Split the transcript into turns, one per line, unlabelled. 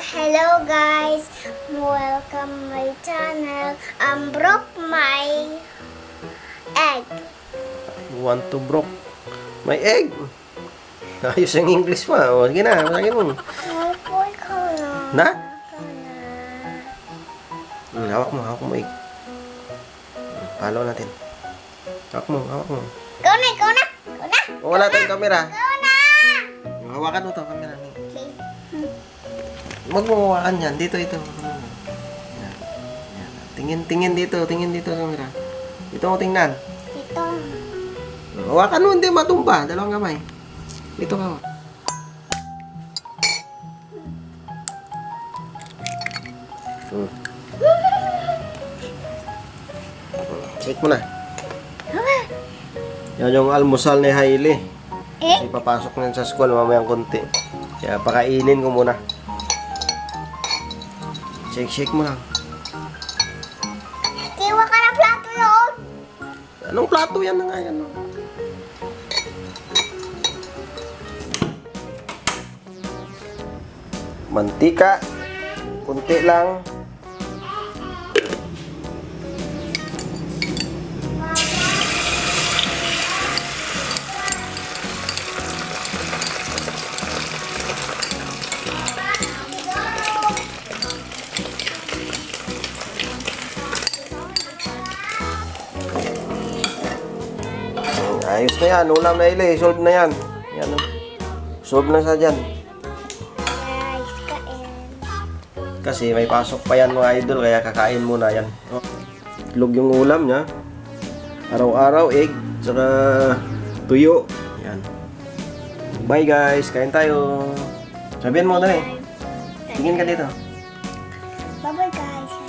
Hello guys, welcome my channel. Um, broke my egg.
Want to broke my egg. Ayos ang English mo. O, sige na, masagin mo.
Ay, boy ko na.
Na?
Ka.
Hmm, hawak mo, hawak mo egg. Hmm, Follow natin. Hawak mo, hawak mo.
Ikaw na, ikaw na, ikaw na,
wala tayong camera.
ikaw na.
Hawakan mo to, camera.
Okay.
Huwag mo hawakan yan. Dito, ito. Yan. Yan. Tingin, tingin dito. Tingin dito, camera. Dito mo tingnan.
Ito.
Hawakan mo, hindi matumba. Dalawang kamay. Dito ka. Hmm. Shake mo na. Yan yung almusal ni Hailey.
Eh?
Kasi papasok na sa school mamayang konti. Kaya pakainin ko muna. Shake, shake mo lang.
Tiwa ka ng plato yun.
Anong plato yan na nga yan? no? Mantika. Kunti lang. Ayos na yan. Ulam na ili. Solve na yan. Yan. oh. Solve na sa dyan. Kasi may pasok pa yan mga idol. Kaya kakain muna yan. Oh. Itlog yung ulam niya. Araw-araw egg. Saka tuyo. Yan. Bye guys. Kain tayo. Sabihin mo na eh. Tingin ka dito.
Bye-bye guys.